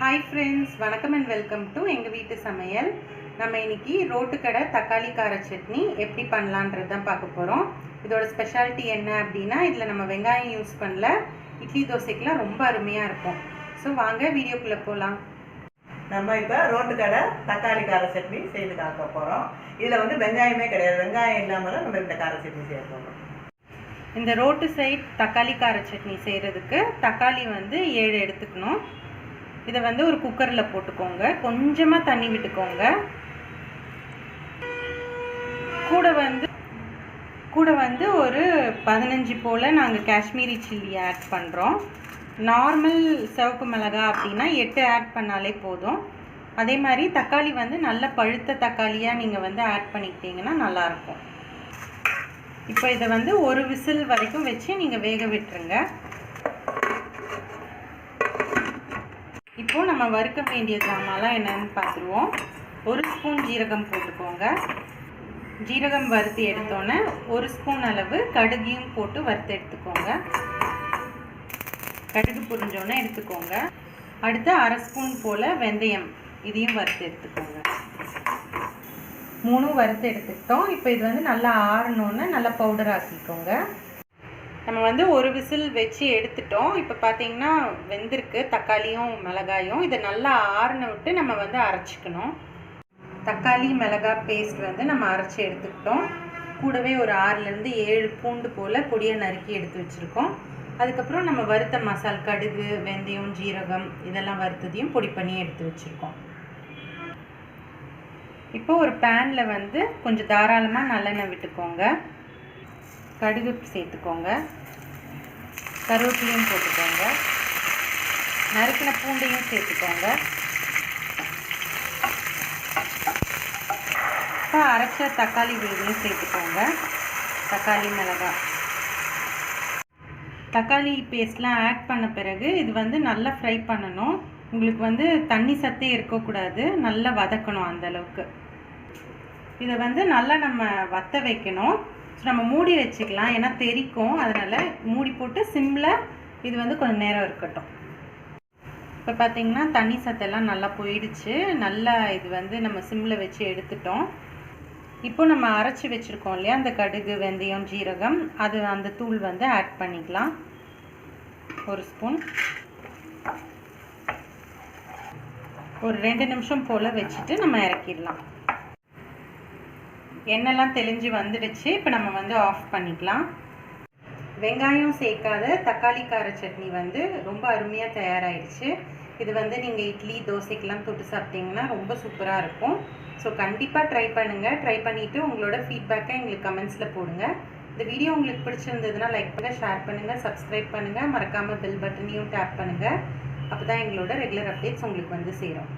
Hi friends வணக்கம் and welcome to எங்கள் வீட்டு சமையல். நம்ம இன்னைக்கு ரோட்டுக்கடை தக்காளி கார சட்னி எப்படி பண்ணலான்றது தான் பார்க்க போகிறோம் இதோட ஸ்பெஷாலிட்டி என்ன அப்படின்னா இதில் நம்ம வெங்காயம் யூஸ் பண்ணல. இட்லி தோசைக்கெலாம் ரொம்ப அருமையாக இருக்கும். ஸோ வாங்க வீடியோக்குள்ளே போகலாம் நம்ம இப்போ ரோட்டு கடை தக்காளி கார சட்னி செய்து காக்க போகிறோம் இதில் வந்து வெங்காயமே கிடையாது. வெங்காயம் இல்லாமல் நம்ம இந்த கார சட்னி செய்ய போகிறோம் இந்த ரோட்டு சைட் தக்காளி கார சட்னி செய்கிறதுக்கு தக்காளி வந்து ஏழு எடுத்துக்கணும். இதை வந்து ஒரு குக்கரில் போட்டுக்கோங்க. கொஞ்சமாக தண்ணி விட்டுக்கோங்க. கூட வந்து கூட வந்து ஒரு பதினஞ்சு போல் நாங்கள் காஷ்மீரி சில்லி ஆட் பண்ணுறோம் நார்மல் சிவப்பு மிளகா அப்படின்னா எட்டு ஆட் பண்ணாலே போதும். அதே மாதிரி தக்காளி வந்து நல்ல பழுத்த தக்காளியாக நீங்கள் வந்து ஆட் பண்ணிக்கிட்டீங்கன்னா நல்லாயிருக்கும். இப்போ இதை வந்து ஒரு விசில் வரைக்கும் வச்சு நீங்கள் வேக விட்டுருங்க. இப்போ நம்ம வறுக்க வேண்டிய சாமான்லாம் என்னன்னு பார்த்துருவோம். ஒரு ஸ்பூன் ஜீரகம் போட்டுக்கோங்க. ஜீரகம் வறுத்து எடுத்தோன்னே ஒரு ஸ்பூன் அளவு கடுகையும் போட்டு வறுத்து எடுத்துக்கோங்க. கடுகு புரிஞ்சோன்னே எடுத்துக்கோங்க. அடுத்து அரை ஸ்பூன் போல் வெந்தயம் இதையும் வறுத்து எடுத்துக்கோங்க. மூணும் வறுத்து எடுத்துக்கிட்டோம். இப்போ இது வந்து நல்லா ஆறணுன்னு நல்லா பவுடர் ஆக்கிக்கோங்க. நம்ம வந்து ஒரு விசில் வச்சு எடுத்துட்டோம். இப்போ பார்த்தீங்கன்னா வெந்திருக்கு. தக்காளியும் மிளகாயும். இதை நல்லா ஆறுன விட்டு நம்ம வந்து அரைச்சிக்கணும். தக்காளி மிளகாய் பேஸ்ட் வந்து நம்ம அரைச்சி எடுத்துக்கிட்டோம். கூடவே ஒரு ஆறுலேருந்து ஏழு பூண்டு போல் பொடியை நறுக்கி எடுத்து வச்சுருக்கோம். அதுக்கப்புறம் நம்ம வறுத்த மசால் கடுகு வெந்தயம் ஜீரகம் இதெல்லாம் வறுத்ததையும் பொடி பண்ணி எடுத்து வச்சுருக்கோம். இப்போ ஒரு பேனில் வந்து கொஞ்சம் தாராளமாக நல்லெண்ணெய் விட்டுக்கோங்க. கடுகு சேர்த்துக்கோங்க. கருவேப்பிலையும் போட்டுக்கோங்க. நறுக்கின பூண்டையும் சேர்த்துக்கோங்க. இப்போ அரைச்ச தக்காளி விழுதையும் சேர்த்துக்கோங்க. தக்காளி மிளகாய். தக்காளி பேஸ்ட்லாம் ஆட் பண்ண பிறகு இது வந்து நல்லா ஃப்ரை பண்ணணும். உங்களுக்கு வந்து தண்ணி சத்தே இருக்கக்கூடாது. நல்லா வதக்கணும் அந்தளவுக்கு இதை வந்து நல்லா நம்ம வத்த வைக்கணும். ஸோ நம்ம மூடி வச்சுக்கலாம். ஏன்னா தெரிக்கும். அதனால் மூடி போட்டு சிம்மில் இது வந்து கொஞ்சம் நேரம் இருக்கட்டும். இப்போ பார்த்திங்கன்னா தண்ணி சத்தெல்லாம் நல்லா போயிடுச்சு. நல்லா இது வந்து நம்ம சிம்மில் வச்சு எடுத்துட்டோம். இப்போ நம்ம அரைச்சி வச்சுருக்கோம் இல்லையா? அந்த கடுகு வெந்தயம் ஜீரகம். அது அந்த தூள் வந்து ஆட் பண்ணிக்கலாம். ஒரு ஸ்பூன் ஒரு ரெண்டு நிமிஷம் போல் வச்சுட்டு நம்ம இறக்கிடலாம். எண்ணெய்லாம் தெளிஞ்சு வந்துடுச்சு இப்போ நம்ம வந்து ஆஃப் பண்ணிக்கலாம். வெங்காயம் சேர்க்காத தக்காளி கார சட்னி வந்து ரொம்ப அருமையாக தயாராகிடுச்சு இது வந்து நீங்கள் இட்லி தோசைக்கெலாம் தொட்டு சாப்பிட்டீங்கன்னா ரொம்ப சூப்பராக இருக்கும். ஸோ கண்டிப்பாக ட்ரை பண்ணுங்கள் ட்ரை பண்ணிவிட்டு உங்களோட ஃபீட்பேக்கை எங்களுக்கு கமெண்ட்ஸில் போடுங்க. இந்த வீடியோ உங்களுக்கு பிடிச்சிருந்ததுன்னா லைக் பண்ணுங்கள் ஷேர் பண்ணுங்கள் சப்ஸ்கிரைப் பண்ணுங்கள் மறக்காமல் பெல் பட்டனையும் டேப் பண்ணுங்கள் அப்போ தான் எங்களோட ரெகுலர் அப்டேட்ஸ் உங்களுக்கு வந்து சேரும்.